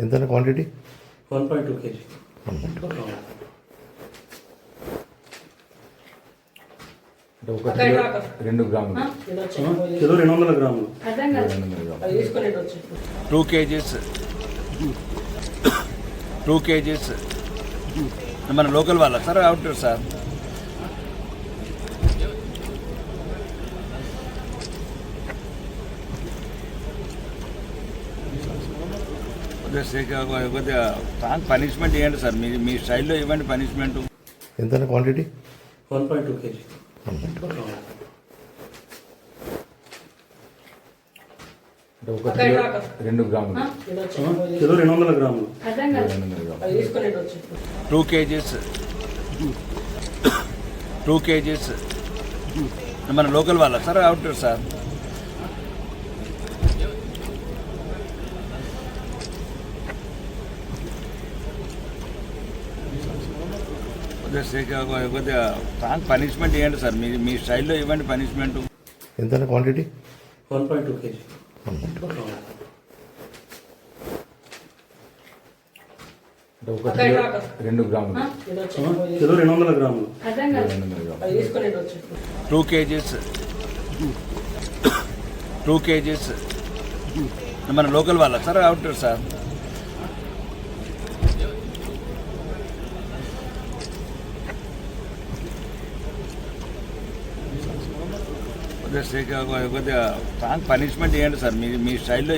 ఎంత quantity one point two KG. రెండు గ్రాములు. కిలో రెండు వందల గ్రాములు. Two KGs. Two KGs. మన లోకల్ వాళ్ళ సార్ అవుట్ సార్? కొద్దిగా పనిష్మెంట్ ఇవ్వండి సార్? మీ మీ స్టైల్లో ఇవ్వండి పనిష్మెంట్ ఎంత quantity one point two KG రెండు గ్రాములు. కిలో రెండు వందల టూ కేజీస్ టూ కేజీస్ మన లోకల్ వాళ్ళ సార్ అవుట్ సార్? కొద్దిగా పనిష్మెంట్ ఇవ్వండి సార్. మీ మీ స్టైల్లో ఇవ్వండి పనిష్మెంట్ ఎంత quantity one point two KG రెండు గ్రాములు. కిలో రెండు వందల టూ కేజీస్ టూ కేజీస్ మన లోకల్ వాళ్ళ సార్ అవుట్ సార్. జస్ట్ కొద్దిగా పనిష్మెంట్ ఇవ్వండి సార్ మీ మీ స్టైల్లో